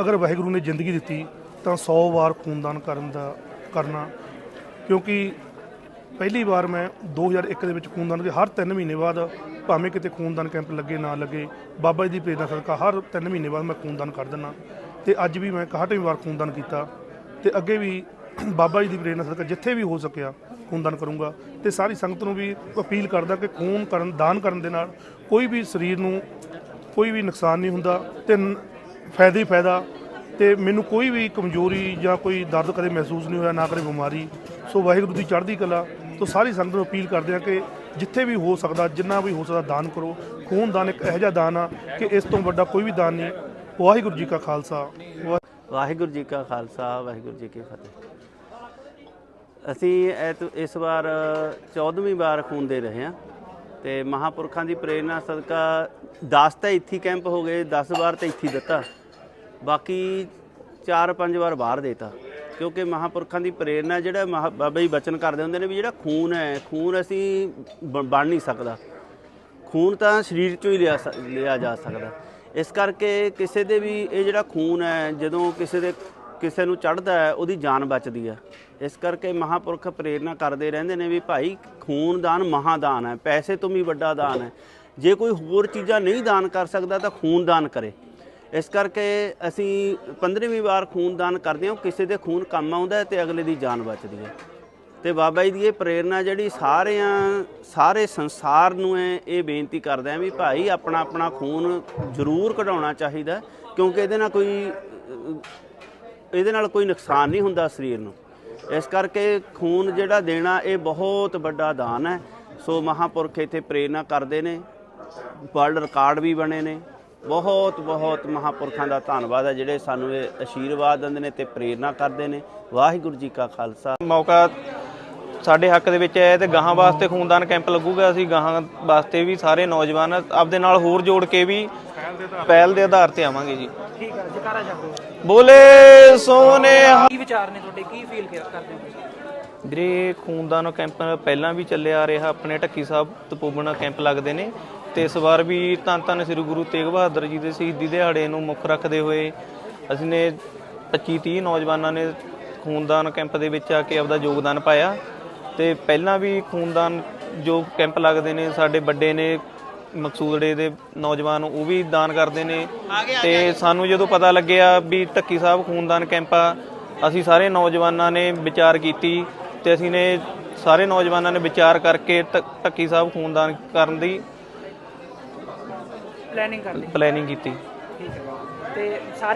ਅਗਰ ਵਾਹਿਗੁਰੂ ਨੇ ਜ਼ਿੰਦਗੀ ਦਿੱਤੀ ਤਾਂ 100 ਵਾਰ ਖੂਨਦਾਨ ਕਰਨ ਦਾ, ਕਰਨਾ। ਕਿਉਂਕਿ ਪਹਿਲੀ ਵਾਰ ਮੈਂ 2001 ਦੇ ਵਿੱਚ ਖੂਨਦਾਨ ਦੇ ਹਰ 3 ਮਹੀਨੇ ਬਾਅਦ ਭਾਵੇਂ ਕਿਤੇ ਖੂਨਦਾਨ ਕੈਂਪ ਲੱਗੇ, ਨਾ ਲੱਗੇ, ਬਾਬਾ ਜੀ ਦੀ ਪ੍ਰੇਰਣਾ ਸਦਕਾ ਹਰ 3 ਮਹੀਨੇ ਬਾਅਦ ਮੈਂ ਖੂਨਦਾਨ ਕਰ ਦਿੰਦਾ। ਤੇ ਅੱਜ ਵੀ ਮੈਂ 61ਵੀਂ ਵਾਰ ਖੂਨਦਾਨ ਕੀਤਾ। ਤੇ ਅੱਗੇ ਵੀ ਬਾਬਾ ਜੀ ਦੀ ਪ੍ਰੇਰਣਾ ਸਦਕਾ ਜਿੱਥੇ ਵੀ ਹੋ ਸਕਿਆ ਖੂਨਦਾਨ ਕਰੂੰਗਾ। ਤੇ ਸਾਰੀ ਸੰਗਤ ਨੂੰ ਵੀ ਅਪੀਲ ਕਰਦਾ ਕਿ ਖੂਨ ਕਰਨ, ਦਾਨ ਕਰਨ ਦੇ ਨਾਲ ਕੋਈ ਵੀ ਸਰੀਰ ਨੂੰ ਕੋਈ ਵੀ ਨੁਕਸਾਨ ਨਹੀਂ ਹੁੰਦਾ। ਤੇ ਫਾਇਦਾ ਹੀ ਫਾਇਦਾ। ਤੇ ਮੈਨੂੰ ਕੋਈ ਵੀ ਕਮਜ਼ੋਰੀ ਜਾਂ ਕੋਈ ਦਰਦ ਕਦੇ ਮਹਿਸੂਸ ਨਹੀਂ ਹੋਇਆ, ਨਾ ਕਦੇ ਬਿਮਾਰੀ। ਸੋ ਵਾਹਿਗੁਰੂ ਦੀ ਚੜ੍ਹਦੀ ਕਲਾ ਤੋਂ ਸਾਰੀ ਸੰਗਤ ਨੂੰ ਅਪੀਲ ਕਰਦੇ ਆ ਕਿ ਜਿੱਥੇ ਵੀ ਹੋ ਸਕਦਾ, ਜਿੰਨਾ ਵੀ ਹੋ ਸਕਦਾ ਦਾਨ ਕਰੋ। ਖੂਨ ਦਾਨ ਇੱਕ ਇਹੋ ਜਿਹਾ ਦਾਨ ਆ ਕਿ ਇਸ ਤੋਂ ਵੱਡਾ ਕੋਈ ਵੀ ਦਾਨ ਨਹੀਂ। ਵਾਹਿਗੁਰੂ ਜੀ ਕਾ ਖਾਲਸਾ। ਵਾਹਿ- ਵਾਹਿਗੁਰੂ ਜੀ ਕਾ ਖਾਲਸਾ, ਵਾਹਿਗੁਰੂ ਜੀ ਕੀ ਫਤਿਹ। ਅਸੀਂ ਐਤ- ਇਸ ਵਾਰ 14ਵੀਂ ਵਾਰ ਖੂਨ ਦੇ ਰਹੇ ਹਾਂ। ਤੇ ਮਹਾਪੁਰਖਾਂ ਦੀ ਪ੍ਰੇਰਣਾ ਸਦਕਾ 10 ਤਾਂ ਇੱਥੇ ਕੈਂਪ ਹੋ ਗਏ 10 ਵਾਰ ਤਾਂ ਇੱਥੇ ਦਿੱਤਾ। ਬਾਕੀ 4-5 ਵਾਰ ਬਾਹਰ ਦੇਤਾ। ਕਿਉਂਕਿ ਮਹਾਪੁਰਖਾਂ ਦੀ ਪ੍ਰੇਰਣਾ ਜਿਹੜਾ ਮਹਾ- ਬਾਬਾ ਜੀ ਬਚਨ ਕਰਦੇ ਹੁੰਦੇ ਨੇ ਵੀ ਜਿਹੜਾ ਖੂਨ ਹੈ, ਖੂਨ ਅਸੀਂ ਬ- ਬਣ ਨਹੀਂ ਸਕਦਾ। ਖੂਨ ਤਾਂ ਸਰੀਰ ਚੋਂ ਹੀ ਲਿਆ ਸ- ਲਿਆ ਜਾ ਸਕਦਾ। ਇਸ ਕਰਕੇ ਕਿਸੇ ਦੇ ਵੀ ਇਹ ਜਿਹੜਾ ਖੂਨ ਹੈ, ਜਦੋਂ ਕਿਸੇ ਦੇ ਕਿਸੇ ਨੂੰ ਚੜਦਾ ਹੈ, ਉਹਦੀ ਜਾਨ ਬਚਦੀ ਹੈ। ਇਸ ਕਰਕੇ ਮਹਾਪੁਰਖ ਪ੍ਰੇਰਣਾ ਕਰਦੇ ਰਹਿੰਦੇ ਨੇ ਵੀ ਭਾਈ ਖੂਨਦਾਨ ਮਹਾਦਾਨ ਹੈ, ਪੈਸੇ ਤੋਂ ਵੀ ਵੱਡਾ ਦਾਨ ਹੈ। ਜੇ ਕੋਈ ਹੋਰ ਚੀਜ਼ਾਂ ਨਹੀਂ ਦਾਨ ਕਰ ਸਕਦਾ ਤਾਂ ਖੂਨਦਾਨ ਕਰੇ। ਇਸ ਕਰਕੇ ਅਸੀਂ 15ਵੀਂ ਵਾਰ ਖੂਨਦਾਨ ਕਰਦੇ ਹਾਂ ਕਿਸੇ ਦੇ ਖੂਨ ਕੰਮ ਆਉਂਦਾ ਹੈ ਤੇ ਅਗਲੇ ਦੀ ਜਾਨ ਬਚਦੀ ਹੈ। ਤੇ ਬਾਬਾ ਜੀ ਦੀ ਇਹ ਪ੍ਰੇਰਣਾ ਜਿਹੜੀ ਸਾਰਿਆਂ, ਸਾਰੇ ਸੰਸਾਰ ਨੂੰ ਹੈ ਇਹ ਬੇਨਤੀ ਕਰਦਾ ਆ ਵੀ ਭਾਈ ਆਪਣਾ ਆਪਣਾ ਖੂਨ ਜ਼ਰੂਰ ਕਢਾਉਣਾ ਚਾਹੀਦਾ ਕਿਉਂਕਿ ਇਹਦੇ ਨਾਲ ਕੋਈ ਇਹਦੇ ਨਾਲ ਕੋਈ ਨੁਕਸਾਨ ਨਹੀਂ ਹੁੰਦਾ ਸਰੀਰ ਨੂੰ। ਇਸ ਕਰਕੇ ਖੂਨ ਜਿਹੜਾ ਦੇਣਾ, ਇਹ ਬਹੁਤ ਵੱਡਾ ਦਾਨ ਹੈ। ਸੋ ਮਹਾਪੁਰਖ ਇੱਥੇ ਪ੍ਰੇਰਣਾ ਕਰਦੇ ਨੇ। ਵਰਲਡ ਰਿਕਾਰਡ ਵੀ ਬਣੇ ਨੇ। ਬਹੁਤ ਬਹੁਤ ਮਹਾਪੁਰਖਾਂ ਦਾ ਧੰਨਵਾਦ ਹੈ, ਜਿਹੜੇ ਸਾਨੂੰ ਇਹ ਅਸ਼ੀਰਵਾਦ ਦਿੰਦੇ ਨੇ ਤੇ ਪ੍ਰੇਰਣਾ ਕਰਦੇ ਨੇ। ਵਾਹਿਗੁਰੂ ਜੀ ਕਾ ਖਾਲਸਾ। ਮੌਕਾ ਸਾਡੇ ਹੱਕ ਦੇ ਵਿੱਚ ਹੈ ਤੇ ਗਾਹਾਂ ਵਾਸਤੇ ਖੂਨਦਾਨ ਕੈਂਪ ਲੱਗੂਗਾ। ਅਸੀਂ ਗਾਹਾਂ ਵਾਸਤੇ ਵੀ ਸਾਰੇ ਨੌਜਵਾਨ ਆਪਦੇ ਨਾਲ ਹੋਰ ਜੋੜ ਕੇ ਵੀ ਪਹਿਲ ਦੇ ਆਧਾਰ ਤੇ ਆਵਾਂਗੇ ਜੀ। ਠੀਕ ਹੈ ਜਕਾਰਾ ਜਾਗੋ ਬੋਲੇ ਸੋਨੇ ਕੀ ਵਿਚਾਰ ਨੇ ਤੁਹਾਡੇ? ਕੀ ਫੀਲ ਕਰਦੇ ਹੋ ਤੁਸੀਂ? ਵੀਰੇ ਖੂਨਦਾਨ ਕੈਂਪ ਪਹਿਲਾਂ ਵੀ ਚੱਲਿਆ ਆ ਰਿਹਾ। ਆਪਣੇ ਢੱਕੀ ਸਾਹਿਬ ਤਪੋਬਣਾ ਕੈਂਪ ਲੱਗਦੇ ਨੇ। ਤੇ ਇਸ ਵਾਰ ਵੀ ਧੰਨ ਧੰਨ ਸ੍ਰੀ ਗੁਰੂ ਤੇਗ ਬਹਾਦਰ ਜੀ ਦੇ ਸ਼ਹੀਦੀ ਦਿਹਾੜੇ ਨੂੰ ਮੁੱਖ ਰੱਖਦੇ ਹੋਏ ਅਸੀਂ ਨੇ 25 30 ਨੌਜਵਾਨਾਂ ਨੇ ਖੂਨਦਾਨ ਕੈਂਪ ਦੇ ਵਿੱਚ ਆ ਕੇ ਆਪਦਾ ਯੋਗਦਾਨ ਪਾਇਆ। ਤੇ ਪਹਿਲਾਂ ਵੀ ਖੂਨਦਾਨ ਜੋ ਕੈਂਪ ਲੱਗਦੇ ਨੇ ਸਾਡੇ ਵੱਡੇ ਨੇ ਮਕਸੂਦੜੇ ਦੇ ਨੌਜਵਾਨ ਉਹ ਵੀ ਦਾਨ ਕਰਦੇ ਨੇ। ਤੇ ਸਾਨੂੰ ਜਦੋਂ ਪਤਾ ਲੱਗਿਆ ਵੀ ਢੱਕੀ ਸਾਹਿਬ ਖੂਨਦਾਨ ਕੈਂਪ ਆ ਅਸੀਂ ਸਾਰੇ ਨੌਜਵਾਨਾਂ ਨੇ ਵਿਚਾਰ ਕੀਤੀ ਤੇ ਅਸੀਂ ਨੇ ਸਾਰੇ ਨੌਜਵਾਨਾਂ ਨੇ ਵਿਚਾਰ ਕਰਕੇ ਢੱਕੀ ਸਾਹਿਬ ਖੂਨਦਾਨ ਕਰਨ ਦੀ ਪਲੈਨਿੰਗ ਕਰਦੇ ਪਲੈਨਿੰਗ ਕੀਤੀ। ਠੀਕ ਹੈ। ਤੇ ਸਾਰੇ